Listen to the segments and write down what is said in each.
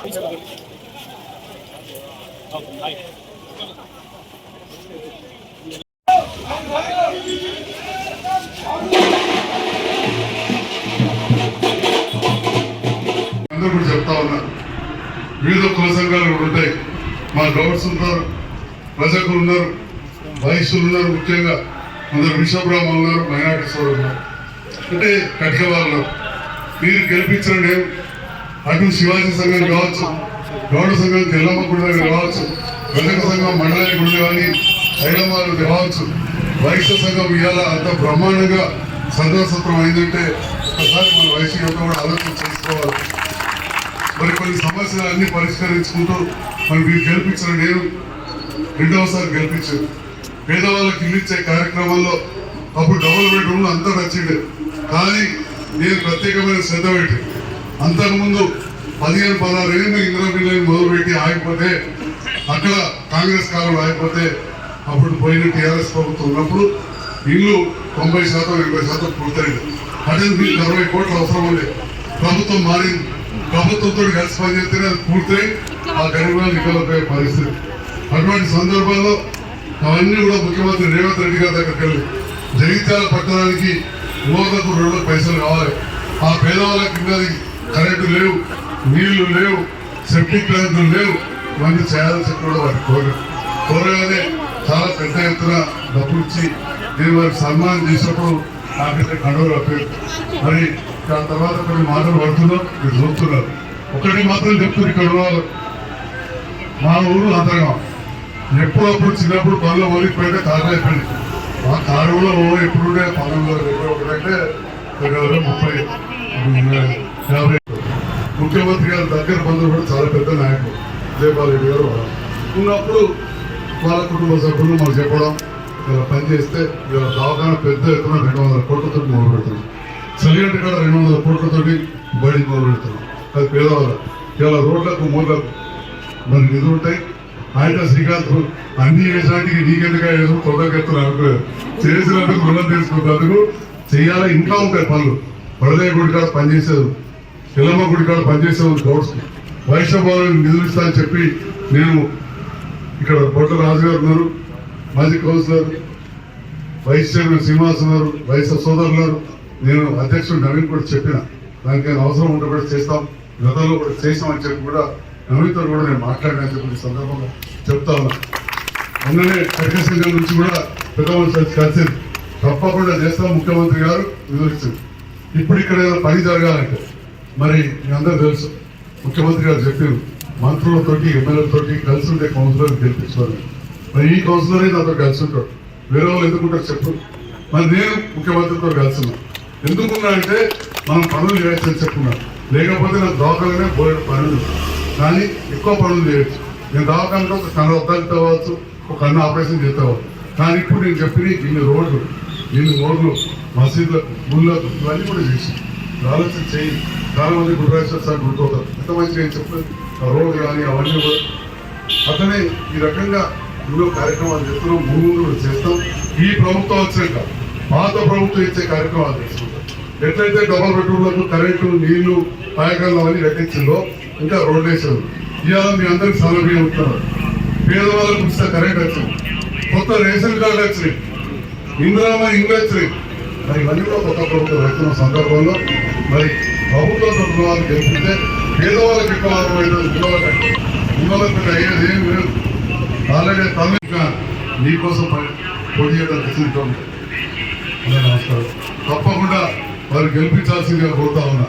అందరూ కూడా చెప్తా ఉన్నారు. వివిధ కుల సంఘాలు కూడా ఉంటాయి. మా గౌడ్స్ ఉన్నారు ప్రజకులు ఉన్నారు వయస్సులు ఉన్నారు ముఖ్యంగా. కొందరు విశ్వబ్రాహ్మణులు ఉన్నారు మైనార్టీ సోదరులు ఉన్నారు. అంటే కట్ల వాళ్ళు మీరు గెలిపించిన నేను అటు శివాజీ సంఘం కావచ్చు గౌడ సంఘం తెల్లమ్మ గుడి దగ్గర కావచ్చు ప్రజల సంఘం మండలి గుడి కానీ ఐలమ్మారు కావచ్చు వైశ్య సంఘం ఇవాళ అంత బ్రహ్మాండంగా సంతోషత్వం అయిందంటే ఒకసారి మన వైశ్య యొక్క కూడా ఆలోచన చేసుకోవాలి. మరి కొన్ని సమస్యలు అన్ని పరిష్కరించుకుంటూ మరి మీరు గెలిపించిన నేను రెండవసారి గెలిపించాను. పేదవాళ్ళకి ఇల్లు ఇచ్చే కార్యక్రమంలో అప్పుడు డబుల్ బెడ్రూమ్ అంతా నచ్చిండే. కానీ నేను ప్రత్యేకమైన శ్రద్ధ పెట్టి అంతకుముందు పదిహేను పదహారు ఏళ్ళు ఇందిరా బిల్లని మొదలుపెట్టి ఆగిపోతే అక్కడ కాంగ్రెస్ కాలంలో ఆగిపోతే అప్పుడు పోయిన టీఆర్ఎస్ ప్రభుత్వం ఉన్నప్పుడు ఇల్లు తొంభై శాతం ఎనభై శాతం పూర్తయింది. అదే మీకు అరవై కోట్లు అవసరం ఉండే. ప్రభుత్వం మారింది. ప్రభుత్వంతో కలిసి పనిచేస్తేనే అది పూర్తయి ఆ గరీబాలు నికలపోయే పరిస్థితి. అటువంటి సందర్భాల్లో అవన్నీ కూడా ముఖ్యమంత్రి రేవంత్ రెడ్డి గారి దగ్గరికి వెళ్ళి జగిత్యాల పట్టణానికి యువతకు రెండు పైసలు కావాలి. ఆ పేదవాళ్ళకి కిందది కరెంటు లేవు నీళ్ళు లేవు సెప్టిక్ ట్యాంకులు లేవు. ఇవన్నీ చేయాల్సి కూడా వారి కోరారు. కోరగానే చాలా పెద్ద ఎత్తున డబ్బులు ఇచ్చి నేను వారికి సన్మానం చేసినప్పుడు నాకైతే కండవలు అప్పేది మరి దాని తర్వాత కొన్ని మాటలు పడుతున్నాం మీరు చూస్తున్నారు. ఒకటి మాత్రం చెప్తున్నారు ఇక్కడ ఉన్న మా ఊరు అంతర్గం ఎప్పుడప్పుడు చిన్నప్పుడు పనులు ఒలిగిపోయితే కారణం అయిపోయింది. మా కారులో ఎప్పుడుండే పనులు ఎప్పుడు ఒకటంటే ముప్పై యాభై ముఖ్యమంత్రి గారి దగ్గర బంధువులు కూడా చాలా పెద్ద నాయకుడు జయపాల్ రెడ్డి గారు ఉన్నప్పుడు వాళ్ళ కుటుంబ సభ్యులు మనం చెప్పడం ఇలా పని చేస్తే ఇలా దవాఖాన పెద్ద ఎత్తున రెండు వందల కోట్లతో మొదలు పెడుతున్నాం. చలిగంట కూడా రెండు వందల కోట్లతోటి బడి మొదలు పెడుతున్నాం. అది పేదవాళ్ళు ఇలా రోడ్లకు మూలకు మరి నిధులు ఉంటాయి. ఆయన శ్రీకాంత్ అన్ని వేసానికి నీకెందుకు ఏదో కొత్తకెత్తులు అనుకోలేదు చేసినందుకు రుణం తీసుకున్నందుకు చేయాలి ఇంకా ఉంటాయి పనులు. వడదయ్య గుడి కాడ పనిచేసేది పిల్లమ్మ గుడి కాడ పనిచేసే గౌడ్స్ వైష్ణవాలను నిధులు ఇస్తా అని చెప్పి నేను ఇక్కడ బొట్ల రాజు గారు ఉన్నారు మాజీ కౌన్సిలర్ వైస్ చైర్మన్ శ్రీనివాస్ ఉన్నారు వైస్ సోదరులు గారు నేను అధ్యక్షుడు నవీన్ కూడా చెప్పిన దానికైనా అవసరం ఉంటే కూడా చేస్తాం గతంలో కూడా చేసామని చెప్పి కూడా నవీన్తో కూడా నేను మాట్లాడిన చెప్పి సందర్భంగా చెప్తా ఉన్నా. మొన్ననే కటిక నుంచి కూడా పెద్ద మనుషులు కలిసింది. తప్పకుండా చేస్తాం ముఖ్యమంత్రి గారు వివరించింది ఇప్పుడు ఇక్కడ ఏదో పని జరగాలంటే మరి మీ అందరూ తెలుసు ముఖ్యమంత్రి గారు చెప్పారు మంత్రులతోటి ఎమ్మెల్యేలతోటి కలిసి ఉండే కౌన్సిలర్ గెలిపించాలి. మరి ఈ కౌన్సిలరే నాతో కలిసి ఉంటాడు వేరే వాళ్ళు ఎందుకుంటారు చెప్పు మరి నేను ముఖ్యమంత్రితో కలిసి ఉన్నాను. ఎందుకున్నా అంటే మనం పనులు చేయొచ్చని చెప్పుకున్నాను. లేకపోతే నాకు దవాఖాననే పోయే పనులు కానీ ఎక్కువ పనులు చేయొచ్చు. నేను దవాఖానలో ఒక కన్ను ఒక్కలు తవ్వచ్చు ఒక కన్ను ఆపరేషన్ చేస్తావచ్చు కానీ ఇప్పుడు నేను చెప్పిన ఇన్ని రోడ్లు ఇన్ని రోడ్లు మసీదులకు గుళ్ళకు ఇవన్నీ కూడా చేసాను ఆలోచన చేయి. చాలా మంది గురురాజేశ్వర సార్ గుర్తవుతారు ఎంత మంచిగా నేను చెప్పలేదు రోడ్లు కానీ అవన్నీ కూడా. అతనే ఈ రకంగా ఎన్నో కార్యక్రమాలు చేస్తున్నాం. భూములు చేస్తాం. ఈ ప్రభుత్వం వచ్చాక పాత ప్రభుత్వం ఇచ్చే కార్యక్రమాలు చేసుకుంటాం. ఎట్లయితే డబల్ బెడ్రూమ్లకు కరెంటు నీళ్ళు పాయకాలు అవన్నీ కట్టించిందో ఇంకా రోడ్లు వేసారు. ఇవాళ మీ అందరికి సౌలభ్యం ఉంటున్నారు పేదవాళ్ళకు ఇస్తే కరెంట్ వచ్చింది. కొత్త రేషన్ కార్డు వచ్చినాయి. ఇందిరామ ఇంగ్లీష్ వచ్చినాయి. మరి ఇవన్నీ కూడా కొత్త ప్రభుత్వం వస్తున్న సందర్భంలో మరి ప్రభుత్వం తరఫున వాళ్ళు గెలిపితే పేదవాళ్ళకి ఎక్కువ లాభమైనది పిల్లలకంటే పిల్లలకు అయ్యేది ఏం లేదు. ఆల్రెడీ తమిళ నీకోసం పోటీ చేయడం. అదే నమస్కారం. తప్పకుండా వారు గెలిపించాల్సిందిగా కోరుతా ఉన్నా.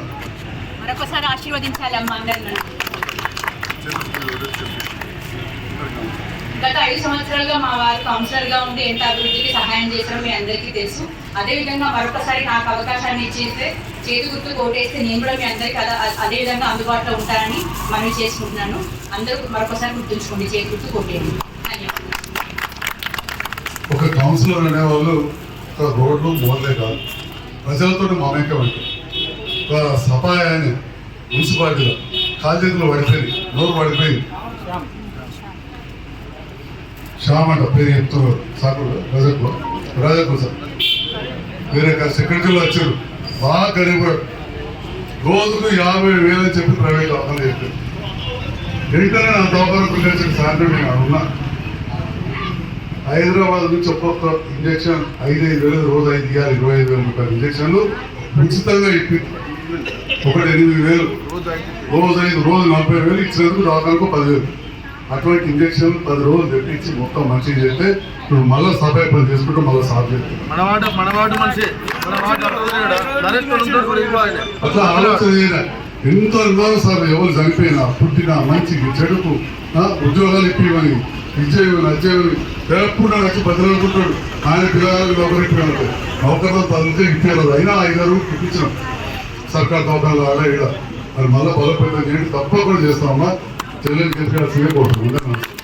మరొకసారి ఆశీర్వదించాలి అమ్మ అందరిని. గత ఐదు సంవత్సరాలుగా మా వారు కౌన్సిలర్గా ఉండి ఎంత అభివృద్ధికి సహాయం చేశారో మీ అందరికీ తెలుసు. అదే విధంగా మరొకసారి నాకు అవకాశాన్ని ఇచ్చేస్తే చేతి గుర్తు కోటేస్తే నేను కూడా మీ అందరికీ అలా అదే విధంగా అందుబాటులో ఉంటానని మనవి చేసుకుంటున్నాను. అందరూ మరొకసారి గుర్తుంచుకోండి చేతి గుర్తు కోటేయండి ఒక కౌన్సిలర్ అనేవాళ్ళు ఒక రోడ్లు మోర్లే కాదు. ప్రజలతో మమేకం అంటే. ఒక సపాయ అని మున్సిపాలిటీలో కాలేజీలో పడిపోయింది నోరు పడిపోయింది. శ్యామ్ అంట పేరు చెప్తున్నారు సార్ రాజకు రాజకు సార్. వేరే సెక్రటరీలో వచ్చారు. బాగా గరీబ్ రోజుకు యాభై వేలు అని చెప్పి ప్రైవేట్ ఆఫర్ చెప్పారు వెంటనే నా దవాఖాన పిల్లలు సాయంత్రం నేను ఆడ ఉన్నా? హైదరాబాద్ నుంచి ఒక్కొక్క ఇంజక్షన్ ఐదైదు వేలు రోజు ఐదు ఇవ్వాలి ఇరవై ఐదు వేల రూపాయలు ఇంజక్షన్లు ఉచితంగా ఇప్పి ఒకటి ఎనిమిది వేలు. రోజు ఐదు రోజు నలభై వేలు ఇచ్చినందుకు దవాఖానకు పదివేలు. అటువంటి ఇంజక్షన్ పది రోజులు తెప్పించి మొత్తం మంచిగా చేస్తే ఇప్పుడు మళ్ళీ సభాయి పని చేసుకుంటూ మళ్ళీ సాఫ్ అట్లా ఆలోచన చేయలే ఎంతో సార్లు ఎవరు చనిపోయినా పుట్టినా మంచికి చెడుకు ఉద్యోగాలు ఇప్పివని విజయమని అజయమని ఎప్పుడు వచ్చి బదిలనుకుంటాడు ఆయన పిల్లగాలకు నౌకరీ ఇప్పినట్టు నౌకర్లో తల్లితే ఇప్పలేదు అయినా ఐదారు ఇప్పించినాం. సర్కార్ నౌకర్లు ఆడ ఈడ. మరి మళ్ళీ బలపడిన నేను తప్పకుండా చేస్తామమ్మా చెల్లెలు చెప్పాల్సిందే కోరుతున్నాను